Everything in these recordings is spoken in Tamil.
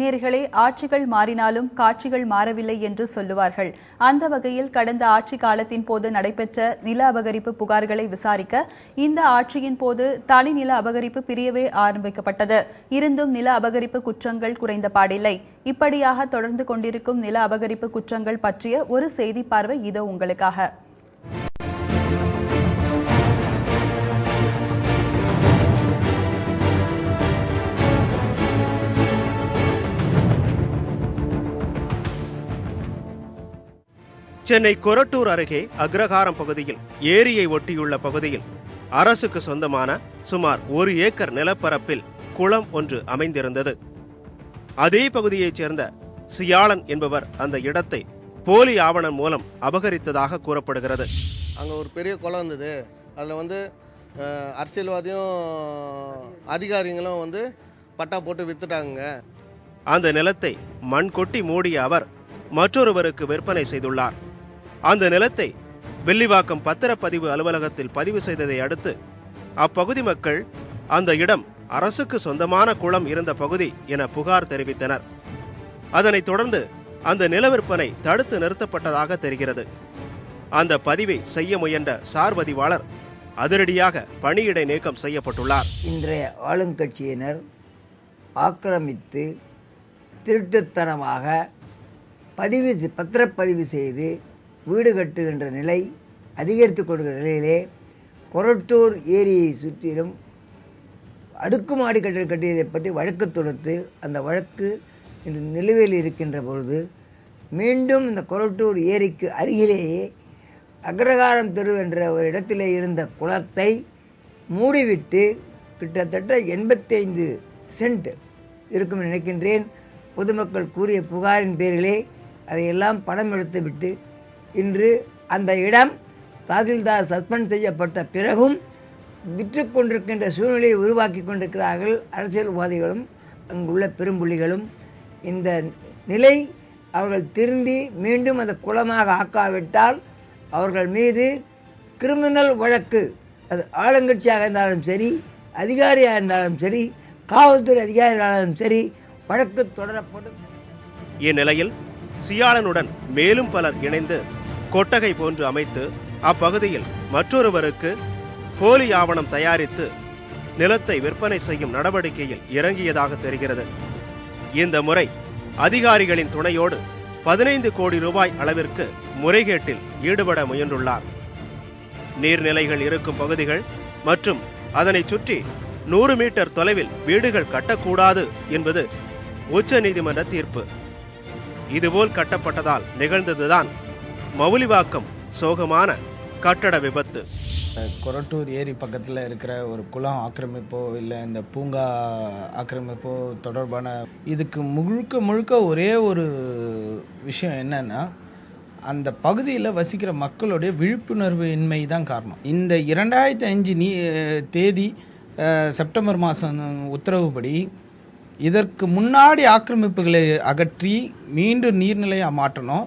நேர்களே ஆட்சிகள் மாறினாலும் காட்சிகள் மாறவில்லை என்று சொல்லுவார்கள். அந்த வகையில் கடந்த ஆட்சி காலத்தின் போது நடைபெற்ற நில அபகரிப்பு புகார்களை விசாரிக்க இந்த ஆட்சியின் போது தனி நில அபகரிப்பு பிரியவே ஆரம்பிக்கப்பட்டது. இருந்தும் நில அபகரிப்பு குற்றங்கள் குறைந்த பாடில்லை. இப்படியாக தொடர்ந்து கொண்டிருக்கும் நில அபகரிப்பு குற்றங்கள் பற்றிய ஒரு செய்தி பார்வை இதோ உங்களுக்காக. சென்னை கொரட்டூர் அருகே அக்ரஹாரம் பகுதியில் ஏரியை ஒட்டியுள்ள பகுதியில் அரசுக்கு சொந்தமான சுமார் ஒரு ஏக்கர் நிலப்பரப்பில் குளம் ஒன்று அமைந்திருந்தது. அதே பகுதியைச் சேர்ந்த சியாளன் என்பவர் அந்த இடத்தை போலி ஆவணம் மூலம் அபகரித்ததாக கூறப்படுகிறது. அங்கே ஒரு பெரிய குளம் இருந்தது. அதில் வந்து அரசியல்வாதியும் அதிகாரிங்களும் வந்து பட்டா போட்டு வித்துட்டாங்க. அந்த நிலத்தை மண் கொட்டி மூடிய அவர் மற்றொருவருக்கு விற்பனை செய்துள்ளார். அந்த நிலத்தை வெள்ளிவாக்கம் பத்திரப்பதிவு அலுவலகத்தில் பதிவு செய்ததை அடுத்து அப்பகுதி மக்கள் அந்த இடம் அரசுக்கு சொந்தமான குளம் இருந்த பகுதி என புகார் தெரிவித்தனர். அதனைத் தொடர்ந்து அந்த நில விற்பனை தடுத்து நிறுத்தப்பட்டதாக தெரிகிறது. அந்த பதிவை செய்ய முயன்ற சார்பதிவாளர் அதிரடியாக பணியிடை நீக்கம் செய்யப்பட்டுள்ளார். இன்றைய ஆளுங்கட்சியினர் ஆக்கிரமித்து திருட்டுத்தனமாக பதிவு பத்திரப்பதிவு செய்து வீடு கட்டுகின்ற நிலை அதிகரித்து கொடுக்கிற நிலையிலே கொரட்டூர் ஏரியை சுற்றிலும் அடுக்குமாடி கட்டல் கட்டியதை பற்றி வழக்கு தொடுத்து அந்த வழக்கு இன்று நிலுவையில் இருக்கின்ற பொழுது மீண்டும் இந்த கொரட்டூர் ஏரிக்கு அருகிலேயே அக்ரகாரம் தெரு என்ற ஒரு இடத்திலே இருந்த குளத்தை மூடிவிட்டு கிட்டத்தட்ட எண்பத்தைந்து சென்ட் இருக்கும் நினைக்கின்றேன். பொதுமக்கள் கூறிய புகாரின் பேரிலே அதையெல்லாம் படம் எடுத்துவிட்டு இன்று அந்த இடம் தாசில்தார் சஸ்பெண்ட் செய்யப்பட்ட பிறகும் விற்று கொண்டிருக்கின்ற சூழ்நிலையை உருவாக்கி கொண்டிருக்கிறார்கள் அரசியல்வாதிகளும் அங்குள்ள பெரும்புள்ளிகளும் இந்த நிலை அவர்கள் திருந்தி மீண்டும் அந்த குளமாக ஆக்காவிட்டால் அவர்கள் மீது கிரிமினல் வழக்கு அது ஆளுங்கட்சியாக இருந்தாலும் சரி அதிகாரியாக இருந்தாலும் சரி காவல்துறை அதிகாரிகளாலும் சரி வழக்கு தொடரப்படும். இந்நிலையில் சியாளனுடன் மேலும் பலர் இணைந்து கொட்டகை போன்று அமைத்து அப்பகுதியில் மற்றொருவருக்கு போலி ஆவணம் தயாரித்து நிலத்தை விற்பனை செய்யும் நடவடிக்கையில் இறங்கியதாக தெரிகிறது. இந்த முறை அதிகாரிகளின் துணையோடு பதினைந்து கோடி ரூபாய் அளவிற்கு முறைகேட்டில் ஈடுபட முயன்றுள்ளார். நீர்நிலைகள் இருக்கும் பகுதிகள் மற்றும் அதனைச் சுற்றி நூறு மீட்டர் தொலைவில் வீடுகள் கட்டக்கூடாது என்பது உச்ச நீதிமன்ற தீர்ப்பு. இதுபோல் கட்டப்பட்டதால் நிகழ்ந்ததுதான் மவுலிவாக்கம் சோகமான கட்டட விபத்து. கொரட்டூர் ஏரி பக்கத்தில் இருக்கிற ஒரு குளம் ஆக்கிரமிப்போ இல்லை இந்த பூங்கா ஆக்கிரமிப்போ தொடர்பான இதுக்கு முழுக்க முழுக்க ஒரே ஒரு விஷயம் என்னன்னா அந்த பகுதியில் வசிக்கிற மக்களுடைய விழிப்புணர்வு இன்மை தான் காரணம். இந்த இரண்டாயிரத்தி அஞ்சு நீ தேதி செப்டம்பர் மாதம் உத்தரவுப்படி இதற்கு முன்னாடி ஆக்கிரமிப்புகளை அகற்றி மீண்டும் நீர்நிலையை மாற்றணும்.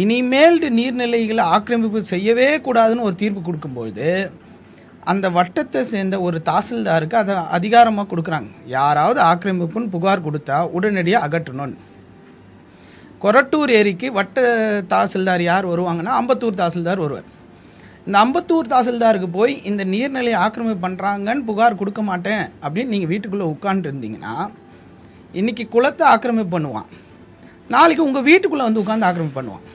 இனிமேல் நீர்நிலைகளை ஆக்கிரமிப்பு செய்யவே கூடாதுன்னு ஒரு தீர்ப்பு கொடுக்கும்போது அந்த வட்டத்தை சேர்ந்த ஒரு தாசில்தாருக்கு அதை அதிகாரமாக கொடுக்குறாங்க. யாராவது ஆக்கிரமிப்புன்னு புகார் கொடுத்தா உடனடியாக அகற்றணும். கொரட்டூர் ஏரிக்கு வட்ட தாசில்தார் யார் வருவாங்கன்னா அம்பத்தூர் தாசில்தார் வருவார் இந்த அம்பத்தூர் தாசில்தாருக்கு போய் இந்த நீர்நிலையை ஆக்கிரமிப்பு பண்ணுறாங்கன்னு புகார் கொடுக்க மாட்டேன் அப்படின்னு நீங்கள் வீட்டுக்குள்ளே உட்காந்துட்டு இருந்தீங்கன்னா இன்றைக்கி குளத்தை ஆக்கிரமிப்பு பண்ணுவான். நாளைக்கு உங்கள் வீட்டுக்குள்ளே வந்து உட்காந்து ஆக்கிரமிப்பு பண்ணுவான்.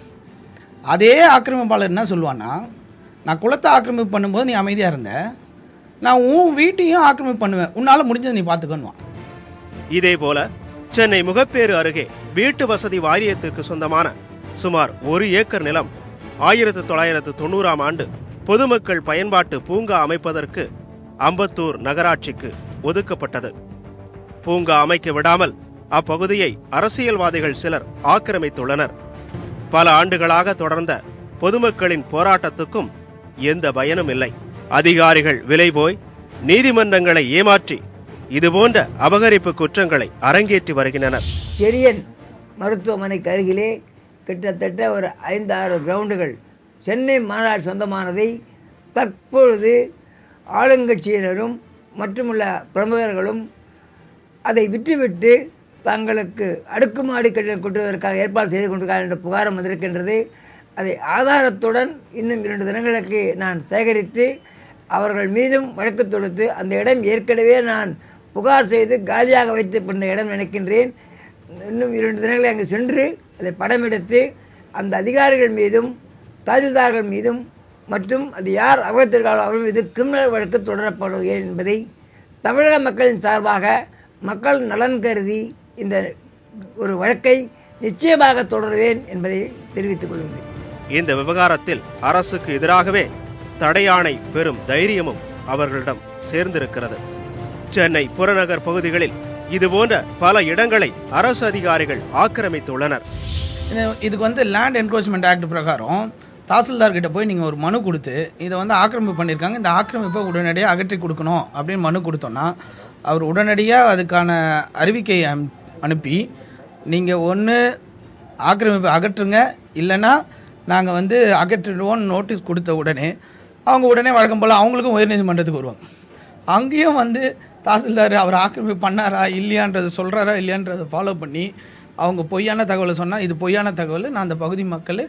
அதே ஆக்கிரமிப்பாளர் என்ன சொல்லுவான்னா நான் குளத்தை ஆக்கிரமிப்பு பண்ணும்போது நீ அமைதியாக இருந்த. நான் உன் வீட்டையும் ஆக்கிரமிப்பு பண்ணுவேன். உன்னால் முடிஞ்சதை நீ பார்த்துக்கணுவான் இதேபோல சென்னை முகப்பேறு அருகே வீட்டு வசதி வாரியத்திற்கு சொந்தமான சுமார் ஒரு ஏக்கர் நிலம் ஆயிரத்து தொள்ளாயிரத்து தொண்ணூறாம் ஆண்டு பொதுமக்கள் பயன்பாட்டு பூங்கா அமைப்பதற்கு அம்பத்தூர் நகராட்சிக்கு ஒதுக்கப்பட்டது. பூங்கா அமைக்க விடாமல் அப்பகுதியை அரசியல்வாதிகள் சிலர் ஆக்கிரமித்துள்ளனர். பல ஆண்டுகளாக தொடர்ந்த பொதுமக்களின் போராட்டத்துக்கும் எந்த பயனும் இல்லை. அதிகாரிகள் விலை போய் நீதிமன்றங்களை ஏமாற்றி இதுபோன்ற அபகரிப்பு குற்றங்களை அரங்கேற்றி வருகின்றனர். செரியன் மருத்துவமனைக்கு அருகிலே கிட்டத்தட்ட ஒரு ஐந்தாறு கிரவுண்டுகள். சென்னை மாநாடு சொந்தமானதை தற்பொழுது ஆளுங்கட்சியினரும் மற்றுமுள்ள பிரமுகர்களும் அதை விற்றுவிட்டு தங்களுக்கு அடுக்குமாடி கட்டிடம் கொண்டுவதற்காக ஏற்பாடு செய்து கொண்டிருக்கார் என்ற புகாரம் வந்திருக்கின்றது. அதை ஆதாரத்துடன் இன்னும் இரண்டு தினங்களுக்கு நான் சேகரித்து அவர்கள் மீதும் வழக்கு தொடுத்து அந்த இடம் ஏற்கனவே நான் புகார் செய்து காலியாக வைத்து பண்ண இடம் நினைக்கின்றேன். இன்னும் இரண்டு தினங்களை அங்கு சென்று அதை படம் எடுத்து அந்த அதிகாரிகள் மீதும் தாசில்தார்கள் மீதும் மற்றும் அது யார் அவகத்திற்காக அவர்கள் மீது கிரிமினல் வழக்கு தொடரப்படும் என்பதை தமிழக மக்களின் சார்பாக மக்கள் நலன் கருதி இந்த ஒரு வழக்கை நிச்சயமாக தொடருவேன் என்பதை தெரிவித்துக் கொள்கிறேன். இந்த விவகாரத்தில் அரசுக்கு எதிராகவே தடையாணை பெறும் தைரியமும் அவர்களிடம் சேர்ந்திருக்கிறது. சென்னை புறநகர் பகுதிகளில் இதுபோன்ற பல இடங்களை அரசு அதிகாரிகள் ஆக்கிரமித்துள்ளனர். இது- இதுக்கு வந்து லேண்ட் என்க்ரோச்மெண்ட் ஆக்ட் பிரகாரம் தாசில்தார் கிட்ட போய் நீங்கள் ஒரு மனு கொடுத்து இதை வந்து ஆக்கிரமிப்பு பண்ணியிருக்காங்க. இந்த ஆக்கிரமிப்பை உடனடியாக அகற்றி கொடுக்கணும் அப்படின்னு மனு கொடுத்தோன்னா அவர் உடனடியாக அதுக்கான அறிவிக்கை அம்- அனுப்பி நீங்கள் ஒன்று ஆக்கிரமிப்பு அகற்றுங்க. இல்லைன்னா நாங்கள் வந்து அகற்றிடுவோம்னு நோட்டீஸ் கொடுத்த உடனே அவங்க உடனே வழக்கம் போல் அவங்களுக்கும் உயர்நீதிமன்றத்துக்கு வருவாங்க அங்கேயும் வந்து தாசில்தார் அவர் ஆக்கிரமிப்பு பண்ணாரா இல்லையான்றதை சொல்கிறாரா இல்லையான்றதை ஃபாலோ பண்ணி அவங்க பொய்யான தகவலை சொன்னால் இது பொய்யான தகவல் நான் அந்த பகுதி மக்கள்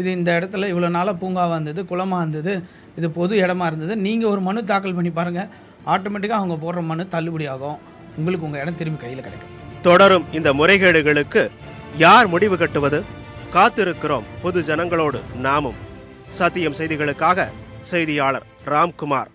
இது இந்த இடத்துல இவ்வளோ நாளாக பூங்காவாக இருந்தது குளமாக இருந்தது இது பொது இடமா இருந்தது நீங்கள் ஒரு மனு தாக்கல் பண்ணி பாருங்கள் ஆட்டோமேட்டிக்காக அவங்க போடுற மனு தள்ளுபடி ஆகும். உங்களுக்கு உங்கள் இடம் திரும்பி கையில் கிடைக்கும். தொடரும் இந்த முறைகேடுகளுக்கு யார் முடிவு கட்டுவது? காத்திருக்கிறோம் பொது ஜனங்களோடு நாமும். சத்தியம் செய்திகளுக்காக செய்தியாளர் ராம்குமார்.